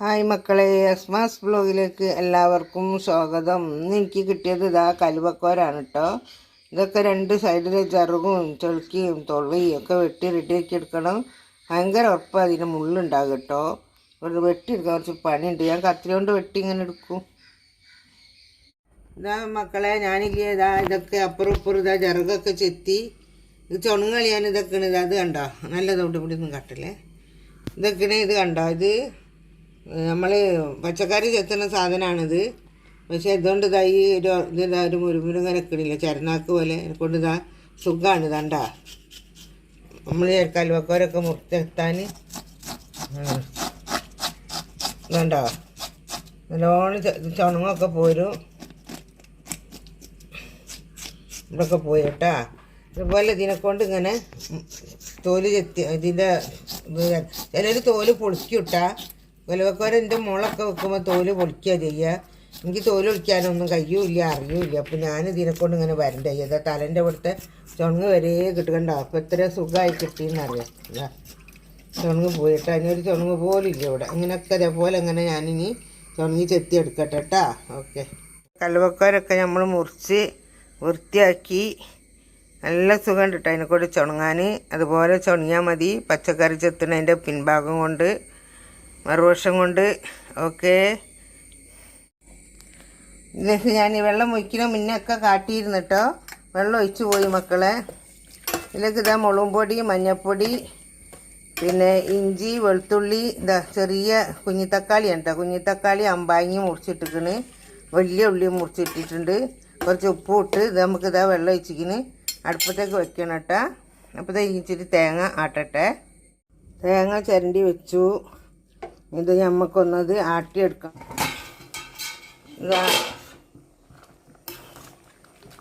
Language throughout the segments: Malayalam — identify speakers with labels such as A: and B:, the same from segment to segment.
A: ഹായ് മക്കളെ അസ്മാസ് ബ്ലോഗിലേക്ക് എല്ലാവർക്കും സ്വാഗതം. ഇന്ന് എനിക്ക് കിട്ടിയത് ഇതാ കലുവക്കോരാണ് കേട്ടോ ഇതൊക്കെ രണ്ട് സൈഡിലെ ചെറുകും ചൊളുക്കിയും തൊള്ളിയും ഒക്കെ വെട്ടി റെഡിയാക്കി എടുക്കണം. ഭയങ്കര ഉറപ്പാണ് അതിന് മുള്ളുണ്ടാകും കേട്ടോ ഇവിടെ വെട്ടിയെടുക്കാൻ കുറച്ച് പണിയുണ്ട്. ഞാൻ കത്തിരി കൊണ്ട് വെട്ടി ഇങ്ങനെ എടുക്കും. ഇതാ മക്കളെ ഞാനില്ലേ ഇതാ ഇതൊക്കെ അപ്പുറം ഇപ്പുറം ഇതാ ചിറകൊക്കെ ചെത്തി. ഇത് ചുണുങ്ങളിയാൻ ഇതൊക്കെയാണ്. ഇത് അത് കണ്ടോ? നല്ല ഇവിടെ ഒന്നും കട്ടില്ലേ? ഇതൊക്കെയാണ് ഇത് കണ്ടോ? ഇത് നമ്മൾ പച്ചക്കറി ചെത്തുന്ന സാധനമാണിത് പക്ഷേ ഇതുകൊണ്ട് ഇതാ ഈ ഒരു ഇതാ ഒരു മുരുമുരുങ്ങ നിൽക്കണില്ല ചരനാക്ക് പോലെ കൊണ്ട് ഇതാ സുഖമാണ് ഇതാണ്ട നമ്മൾ കൽവക്കോരൊക്കെ മുറിച്ചെത്താൻ ഇതുണ്ടോ നല്ലോണം ചുണങ്ങൊക്കെ പോരും. ഇവിടെയൊക്കെ പോയി കേട്ടാ. ഇതുപോലെ ഇതിനെ കൊണ്ട് ഇങ്ങനെ തോൽ ചെത്തി ഇതിന്റെ ചിലർ തോൽ പൊളിക്കൂട്ടാ കൊലവക്കോരന്റെ മുളൊക്കെ വെക്കുമ്പോൾ തോൽ പൊളിക്കുക ചെയ്യുക എനിക്ക് തോൽ പൊളിക്കാനൊന്നും കഴിയൂല അറിയൂല അപ്പം ഞാൻ ഇതിനെ കൊണ്ട് ഇങ്ങനെ വരണ്ട? ഇതാ തലേന്റെ ഇവിടുത്തെ ചുണങ്ങ് വരെ കിട്ടുകണ്ട? അപ്പം എത്ര സുഖമായി കിട്ടിയെന്നറിയാം? ചുണങ്ങ് പോയിട്ട് അതിനൊരു ചുണങ്ങ് പോലും ഇല്ല ഇവിടെ. ഇങ്ങനെയൊക്കെ അതേപോലെ അങ്ങനെ ഞാനിനി ചുണങ്ങി ചെത്തി എടുക്കട്ടെ കേട്ടാ ഓക്കെ. കല്ലുവക്കാരൊക്കെ നമ്മൾ മുറിച്ച് വൃത്തിയാക്കി. നല്ല സുഖം ഉണ്ട് കേട്ടോ കൂടെ ചുണങ്ങാൻ അതുപോലെ ചുണങ്ങിയാൽ മതി. പച്ചക്കറി ചെത്തുന്നതിന്റെ പിൻഭാഗം കൊണ്ട് മറുവശം കൊണ്ട്. ഓക്കെ. ഇതിലേക്ക് ഞാൻ ഈ വെള്ളം ഒഴിക്കുന്ന മുന്നേ ഒക്കെ കാട്ടിയിരുന്നു കേട്ടോ വെള്ളം ഒഴിച്ചു പോയി മക്കളെ. ഇതിലേക്ക് ഇതാ മുളകും പൊടി മഞ്ഞൾപ്പൊടി പിന്നെ ഇഞ്ചി വെളുത്തുള്ളി ഇതാ ചെറിയ കുഞ്ഞിത്തക്കാളി കേട്ടോ കുഞ്ഞിത്തക്കാളി അമ്പാങ്ങി മുറിച്ചിട്ടിക്കണ് വലിയ ഉള്ളി മുറിച്ചിട്ടിട്ടുണ്ട്. കുറച്ച് ഉപ്പും ഇട്ട് ഇത് നമുക്ക് ഇതാ വെള്ളം ഒഴിച്ചിക്കിന് അടുപ്പത്തേക്ക് വെക്കണം കേട്ടോ അപ്പോൾ ഇച്ചിരി തേങ്ങ ആട്ടട്ടെ. തേങ്ങ ചിരണ്ടി വെച്ചു. ഇത് നമുക്കൊന്നത് ആട്ടിയെടുക്കാം. ഇതാ.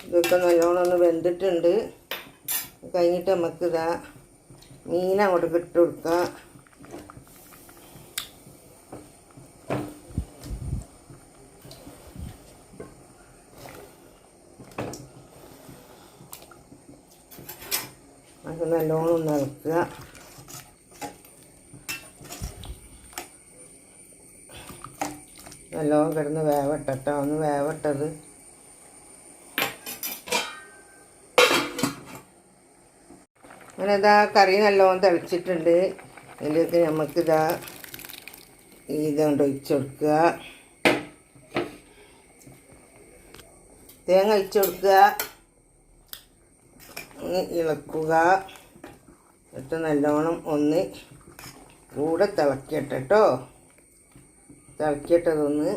A: ഇതൊക്കെ നല്ലോണം ഒന്ന് വെന്തിട്ടുണ്ട്. കഴിഞ്ഞിട്ട് നമുക്ക് ഇതാ മീൻ അങ്ങോട്ട് ഇട്ട് കൊടുക്കുക അത് നല്ലോണം ഒന്ന് ഇളക്കുക. നല്ലോണം കിടന്ന് വേവട്ടോ ഒന്ന് വേവട്ടത്. അങ്ങനെ ഇതാ കറി നല്ലോണം തിളച്ചിട്ടുണ്ട്. അതിലേക്ക് നമുക്കിതാ ഇതുകൊണ്ട് ഒഴിച്ചു കൊടുക്കുക. തേങ്ങ ഒഴിച്ചു കൊടുക്കുക. ഇളക്കുക. എന്നിട്ട് നല്ലോണം ഒന്ന് കൂടെ തിളക്കട്ടെ കേട്ടോ തിളക്കിയിട്ടതൊന്ന്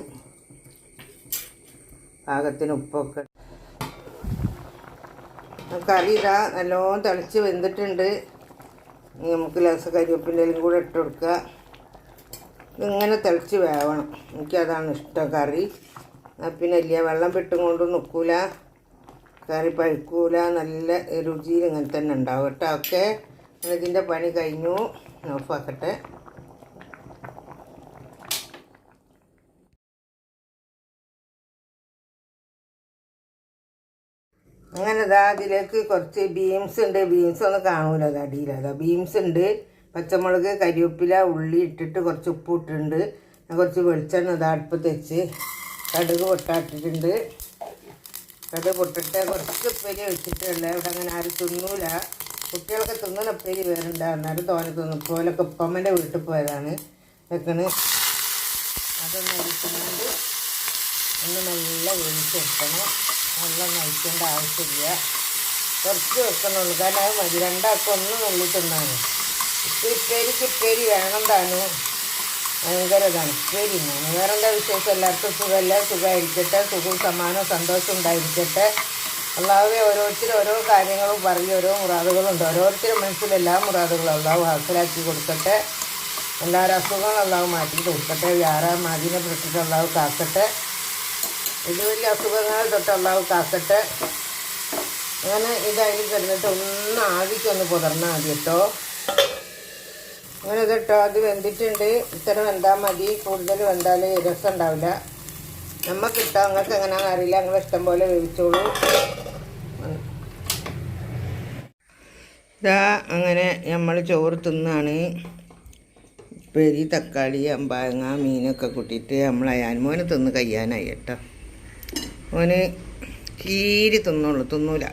A: പാകത്തിന് ഉപ്പൊക്കെ. കറി നല്ലോണം തിളച്ച് വെന്തിട്ടുണ്ട്. നമുക്ക് ലസ കരിവേപ്പിന്റെലും കൂടെ ഇട്ട് കൊടുക്കുക. ഇങ്ങനെ തിളച്ച് വേവണം. എനിക്കതാണ് ഇഷ്ടം കറി. പിന്നെ ഇല്ല വെള്ളം വിട്ടും കൊണ്ട് നിൽക്കൂല കറി പഴുക്കൂല. നല്ല രുചിയിൽ ഇങ്ങനെ തന്നെ ഉണ്ടാവും കേട്ടോ. ഓക്കെ. ഇതിന്റെ പണി കഴിഞ്ഞു. ഓഫാക്കട്ടെ അങ്ങനെ ഇതാ അതിലേക്ക് കുറച്ച് ബീൻസ് ഉണ്ട്. ബീൻസ് ഒന്നും കാണൂല അത് അടിയിൽ അതാ ബീൻസ് ഉണ്ട്. പച്ചമുളക് കരിവേപ്പില ഉള്ളി ഇട്ടിട്ട് കുറച്ച് ഉപ്പ് ഇട്ടിട്ടുണ്ട്. കുറച്ച് വെളിച്ചെണ്ണ ഇതാ അടുപ്പത്ത് വെച്ച് കടുക് പൊട്ടാട്ടിട്ടുണ്ട്. കടുക് പൊട്ടിട്ട് കുറച്ച് ഉപ്പേരി വെച്ചിട്ടുണ്ട്. ഇവിടെ അങ്ങനെ ആരും തിന്നൂല. കുട്ടികളൊക്കെ തിന്നുന്ന ഉപ്പേരി വേറുണ്ട് അന്നേരം തോനെ തിന്നു. പോലൊക്കെ ഉപ്പമ്മന്റെ വീട്ടിൽ പോയതാണ്. വെക്കണ് അതൊന്ന് അരിക്കുന്നുണ്ട് ഒന്ന് നല്ല വേവിച്ചെടുക്കണം. വെള്ളം നയിക്കേണ്ട ആവശ്യമില്ല. കുറച്ച് വെക്കണുള്ളൂ. കാരണം അത് മതി. രണ്ടാൾക്കും ഒന്ന് നുള്ളി തിന്നാണ് ഇപ്പം ഇപ്പേരിക്ക് ഇപ്പേരി വേണം താനും. ഭയങ്കര ഇതാണ്. ഇപ്പേരി എന്താ വിശേഷം? എല്ലാവർക്കും സുഖമല്ല? സുഖമായിരിക്കട്ടെ. സുഖവും സമാനം സന്തോഷം ഉണ്ടായിരിക്കട്ടെ. അള്ളാഹുവെ ഓരോരുത്തരും ഓരോ കാര്യങ്ങളും പറയും ഓരോ മുറാദുകളുണ്ട്. ഓരോരുത്തരും മനസ്സിൽ എല്ലാ മുറാദുകളും അള്ളാഹു ഹാസിലാക്കി കൊടുക്കട്ടെ. എല്ലാവരും അസുഖങ്ങളും അള്ളാഹു മാറ്റി കൊടുക്കട്ടെ. വ്യാറാ മാതിനെ പെട്ടിട്ട് അള്ളാഹു കാക്കട്ടെ. വലിയ വലിയ അസുഖങ്ങൾ തൊട്ട് അള്ളാഹു കാക്കട്ടെ അങ്ങനെ ഇതായി കിടന്നിട്ട് ഒന്ന് ആവിക്കൊന്ന് പുതർന്നാൽ മതി കേട്ടോ. അങ്ങനെ കേട്ടോ അത് വെന്തിട്ടുണ്ട്. ഇത്ര വെന്താൽ മതി. കൂടുതൽ വെന്താൽ രസം ഉണ്ടാവില്ല നമുക്ക് ഇട്ടാൽ നിങ്ങൾക്ക് എങ്ങനെയാണെന്ന് അറിയില്ല. നിങ്ങൾ ഇഷ്ടം പോലെ വേവിച്ചോളൂ. ഇതാ അങ്ങനെ നമ്മൾ ചോറ് തിന്നാണ്. പെരി തക്കാളി അമ്പാങ്ങ മീനൊക്കെ കൂട്ടിയിട്ട് നമ്മൾ അയാൻമോനെ തിന്ന് കഴിയാനായി കേട്ടോ. ഓന് കീരി തിന്നുള്ളൂ തിന്നൂല.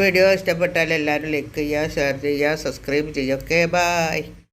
A: വീഡിയോ ഇഷ്ടപ്പെട്ടാൽ എല്ലാവരും ലൈക്ക് ചെയ്യുക ഷെയർ ചെയ്യുക സബ്സ്ക്രൈബ് ചെയ്യുക. Okay bye